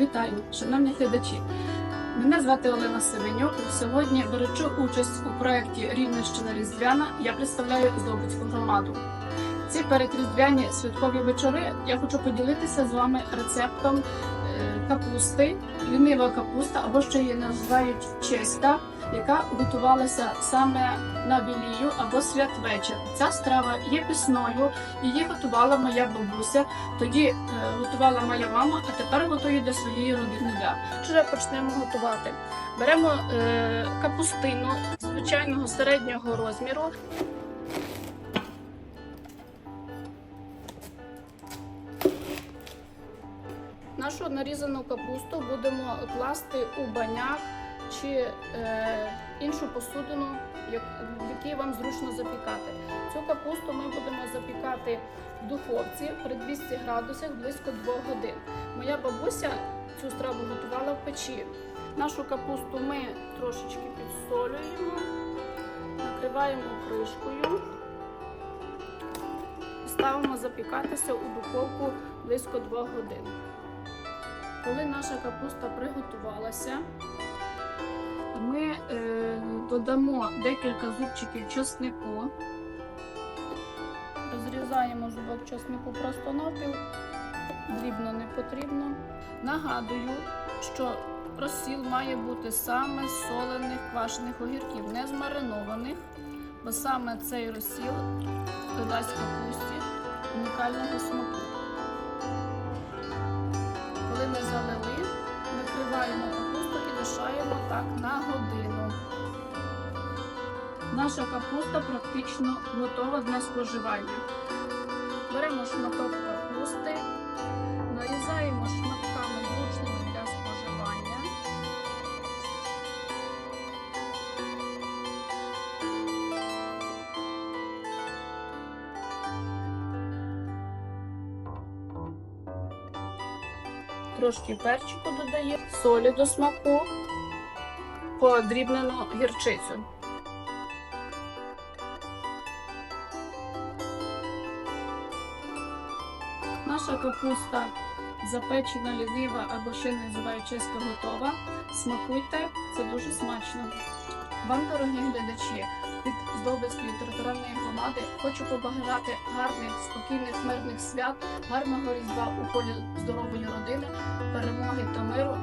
Вітаю, шановні глядачі. Мене звати Олена Севенюк. Сьогодні беручи участь у проєкті Рівненщина Різдвяна, я представляю Здобицьку громаду. Ці передріздвяні святкові вечори я хочу поділитися з вами рецептом капусти, лінива капуста або ще її називають чеська, яка готувалася саме на вілію або святвечір. Ця страва є пісною, її готувала моя бабуся. Тоді е, готувала моя мама, а тепер готую для своєї родини. Вже почнемо готувати. Беремо е, капустину звичайного середнього розміру. Нашу нарізану капусту будемо класти у баняк чи е, іншу посудину, як, в якій вам зручно запікати. Цю капусту ми будемо запікати в духовці при 200 градусах близько 2 годин. Моя бабуся цю страву готувала в печі. Нашу капусту ми трошечки підсолюємо, накриваємо кришкою і ставимо запікатися у духовку близько 2 годин. Коли наша капуста приготувалася, ми е, додамо декілька зубчиків чеснику, розрізаємо зубок чеснику просто навпіл, дрібно не потрібно. Нагадую, що розсіл має бути саме з солених квашених огірків, не змаринованих, бо саме цей розсіл додасть капусті унікального смаку. Так на годину. Наша капуста практично готова для споживання. Беремо шматок капусти, нарізаємо шматками зручними для споживання. Трошки перчику додає, солі до смаку, подрібнену гірчицю. Наша капуста запечена лінива або ще називають чеська готова. Смакуйте, це дуже смачно. Вам, дорогі глядачі, від Здобицької територіальної громади хочу побажати гарних, спокійних, мирних свят, гарного різдва у полі здорової родини, перемоги та миру